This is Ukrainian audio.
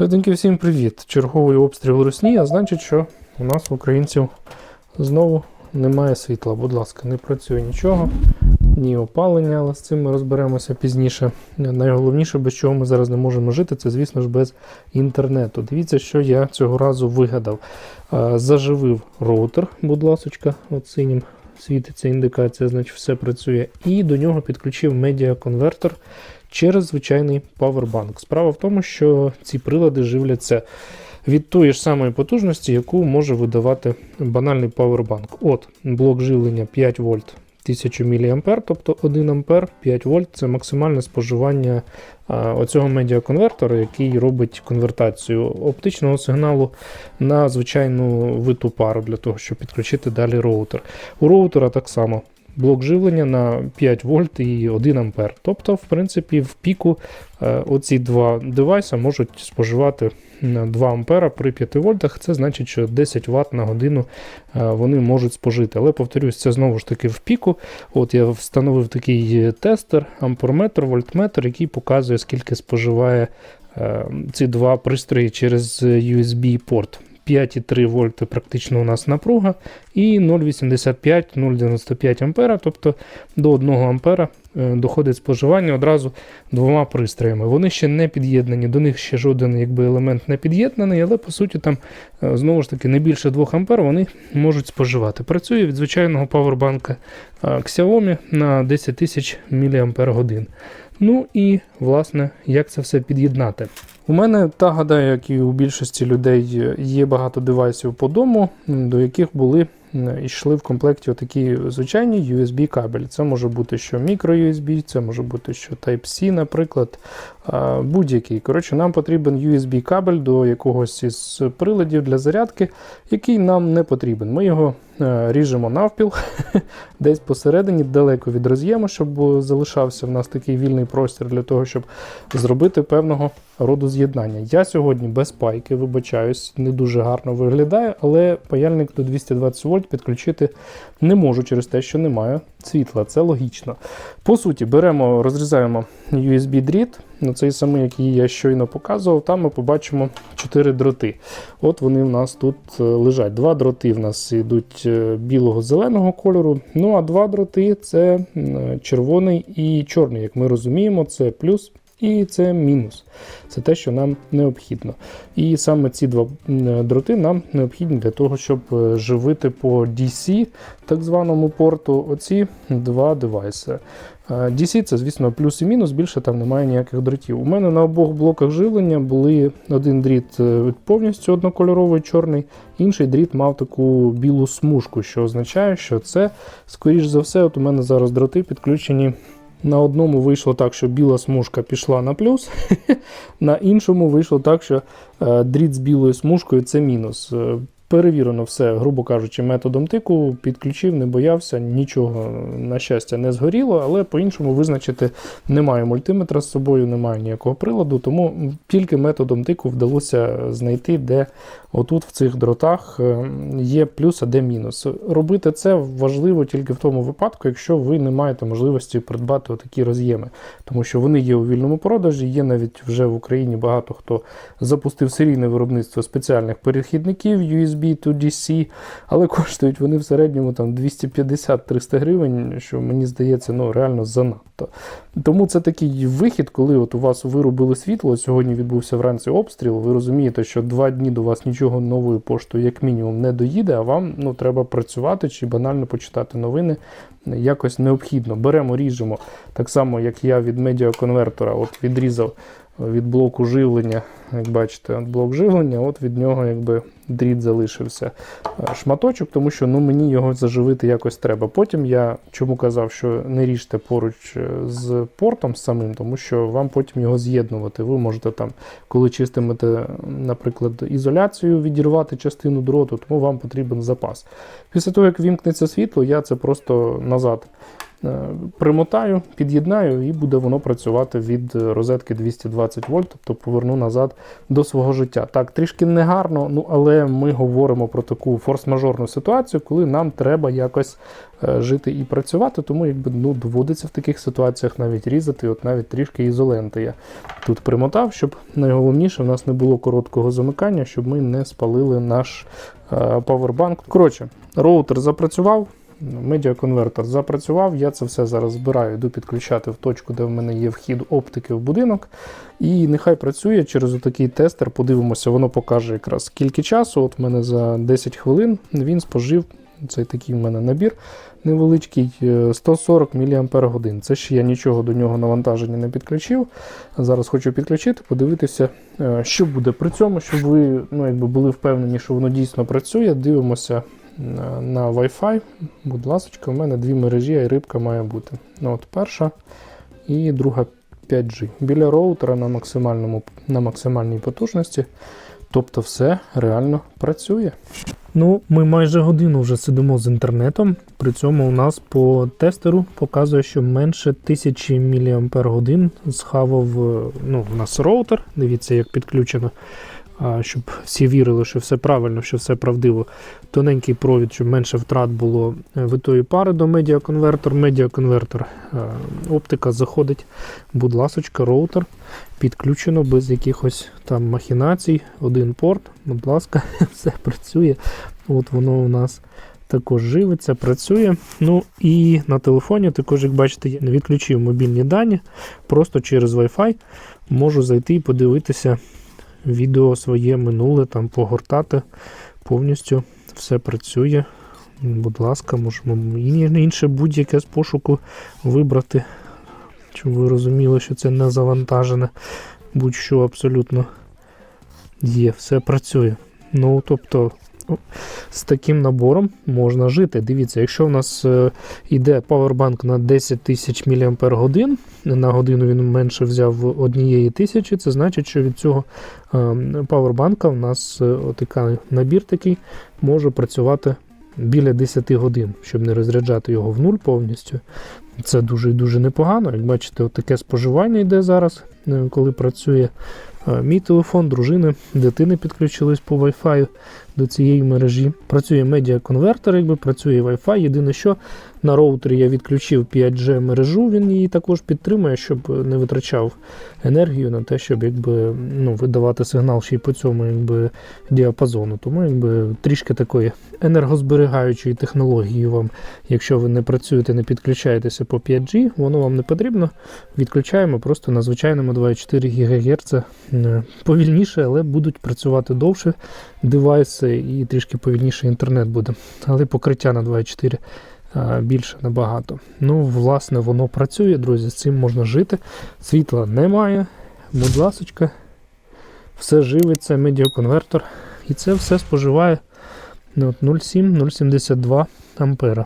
Люденьки, всім привіт! Черговий обстріл Русні, а значить, що у нас в українців знову немає світла. Будь ласка, не працює нічого, ні опалення, але з цим ми розберемося пізніше. Найголовніше, без чого ми зараз не можемо жити, це, звісно ж, без інтернету. Дивіться, що я цього разу вигадав. Заживив роутер, будь ласочка, от синім світиться індикація, значить все працює. І до нього підключив медіаконвертер через звичайний павербанк. Справа в тому, що ці прилади живляться від тої ж самої потужності, яку може видавати банальний павербанк. От блок живлення 5 вольт 1000 мА, тобто 1 ампер 5 вольт це максимальне споживання а, оцього медіаконвертора, який робить конвертацію оптичного сигналу на звичайну виту пару для того, щоб підключити далі роутер. У роутера так само блок живлення на 5 вольт і 1 ампер. Тобто, в принципі, в піку е, оці два девайси можуть споживати е, 2 ампера при 5 вольтах. Це значить, що 10 Вт на годину е, вони можуть спожити. Але повторюсь, це знову ж таки в піку. От я встановив такий тестер, амперметр, вольтметр, який показує, скільки споживає е, ці два пристрої через USB-порт. 5,3 вольти практично у нас напруга, і 0,85-0,95 ампера, тобто до 1 ампера доходить споживання одразу двома пристроями. Вони ще не під'єднані, до них ще жоден якби, елемент не під'єднаний, але по суті там е, знову ж таки не більше 2 ампер вони можуть споживати. Працює від звичайного павербанка е, Xiaomi на 10 тисяч мАч. Ну і власне, як це все під'єднати. У мене, та гадаю, як і у більшості людей, є багато девайсів по дому, до яких були йшли в комплекті отакі звичайні USB кабелі. Це може бути що microUSB, це може бути що Type-C, наприклад, будь-який. Коротше, нам потрібен USB кабель до якогось із приладів для зарядки, який нам не потрібен. Ми його е, ріжемо навпіл, десь посередині, далеко від роз'єму, щоб залишався в нас такий вільний простір для того, щоб зробити певного роду з'єднання. Я сьогодні без пайки, вибачаюсь, не дуже гарно виглядає, але паяльник до 220 вольт підключити не можу через те, що немає світла. Це логічно. По суті, беремо, розрізаємо USB-дріт, ну, цей самий, який я щойно показував. Там ми побачимо 4 дроти. От вони в нас тут е, лежать. Два дроти в нас йдуть е, білого-зеленого кольору. Ну а два дроти це червоний і чорний. Як ми розуміємо, це плюс. І це мінус. Це те, що нам необхідно. І саме ці два дроти нам необхідні для того, щоб е, живити по DC, так званому порту, оці два девайси. Е, DC це, звісно, плюс і мінус, більше там немає ніяких дротів. У мене на обох блоках живлення були один дріт е, повністю однокольоровий чорний, інший дріт мав таку білу смужку, що означає, що це, скоріш за все, от у мене зараз дроти підключені. На одному вийшло так, що біла смужка пішла на плюс, на іншому вийшло так, що е, дріт з білою смужкою це мінус. Перевірено все, грубо кажучи, методом тику, підключив, не боявся, нічого, на щастя, не згоріло, але по-іншому визначити немає мультиметра з собою, немає ніякого приладу, тому тільки методом тику вдалося знайти, де отут в цих дротах е, є плюс, а де мінус. Робити це важливо тільки в тому випадку, якщо ви не маєте можливості придбати такі роз'єми, тому що вони є у вільному продажі, є навіть вже в Україні багато хто запустив серійне виробництво спеціальних перехідників USB to DC, але коштують вони в середньому там 250-300 гривень, що мені здається, ну реально занадто. Тому це такий вихід, коли от у вас вирубили світло. Сьогодні відбувся вранці обстріл. Ви розумієте, що два дні до вас нічого новою поштою, як мінімум, не доїде, а вам ну, треба працювати чи банально почитати новини. Якось необхідно. Беремо, ріжемо так само, як я від медіаконвертора от відрізав від блоку живлення. Як бачите, от блок живлення, от від нього якби дріт залишився е, шматочок, тому що ну, мені його заживити якось треба. Потім я чому казав, що не ріжте поруч е, з портом самим, тому що вам потім його з'єднувати. Ви можете там, коли чистимете, наприклад, ізоляцію, відірвати частину дроту, тому вам потрібен запас. Після того, як вімкнеться світло, я це просто назад. е, Примотаю, під'єднаю і буде воно працювати від розетки 220 вольт, тобто поверну назад до свого життя. Так, трішки негарно, ну але ми говоримо про таку форс-мажорну ситуацію, коли нам треба якось е, жити і працювати, тому якби ну, доводиться в таких ситуаціях навіть різати, от навіть трішки ізоленти я тут примотав, щоб найголовніше в нас не було короткого замикання, щоб ми не спалили наш е, павербанк. Коротше, роутер запрацював. Медіаконвертер запрацював, я це все зараз збираю, йду підключати в точку, де в мене є вхід оптики в будинок. І нехай працює через отакий тестер. Подивимося, воно покаже якраз скільки часу. От в мене за 10 хвилин він спожив цей такий в мене набір невеличкий е, 140 мАч. Це ще я нічого до нього навантаження не підключив. Зараз хочу підключити, подивитися, е, що буде при цьому, щоб ви ну, якби були впевнені, що воно дійсно працює. Дивимося на, Wi-Fi. Будь ласка, у мене дві мережі, а й рибка має бути. Ну, от Перша і друга 5G. Біля роутера на, максимальному, на максимальній потужності. Тобто все реально працює. Ну, ми майже годину вже сидимо з інтернетом. При цьому у нас по тестеру показує, що менше 1000 мАч схавав е, ну, у нас роутер. Дивіться, як підключено. Щоб всі вірили, що все правильно, що все правдиво. Тоненький провід, щоб менше втрат було е, витої пари до медіаконвертор. Медіаконвертор е, оптика заходить, будь ласочка, роутер підключено без якихось там махінацій. Один порт, будь ласка, все працює. От воно у нас також живиться, працює. Ну і на телефоні також, як бачите, я не відключив мобільні дані. Просто через Wi-Fi можу зайти і подивитися відео своє минуле, там погортати повністю. Все працює. Будь ласка, можемо інше будь-яке з пошуку вибрати. Щоб ви розуміли, що це не завантажене. Будь-що абсолютно є, все працює. Ну, тобто, з таким набором можна жити. Дивіться, якщо в нас е, йде павербанк на 10 тисяч мАч, на годину він менше взяв однієї тисячі, це значить, що від цього е, павербанка у нас е, отакий набір такий може працювати біля 10 годин, щоб не розряджати його в нуль повністю. Це дуже і дуже непогано. Як бачите, таке споживання йде зараз, е, коли працює мій телефон, дружини, дитини підключились по Wi-Fi до цієї мережі. Працює медіаконвертер, якби працює Wi-Fi. Єдине, що на роутері я відключив 5G мережу, він її також підтримує, щоб не витрачав енергію на те, щоб якби, ну, видавати сигнал ще й по цьому якби, діапазону. Тому якби, трішки такої енергозберігаючої технології вам, якщо ви не працюєте, не підключаєтеся по 5G, воно вам не потрібно. Відключаємо просто на звичайному 2,4 ГГц е, повільніше, але будуть працювати довше девайси і трішки повільніше інтернет буде. Але покриття на 2,4 більше набагато. Ну, власне, воно працює, друзі, з цим можна жити. Світла немає. Будь ласочка, все живиться, медіаконвертор. І це все споживає ну, 0,7-0,72 ампера.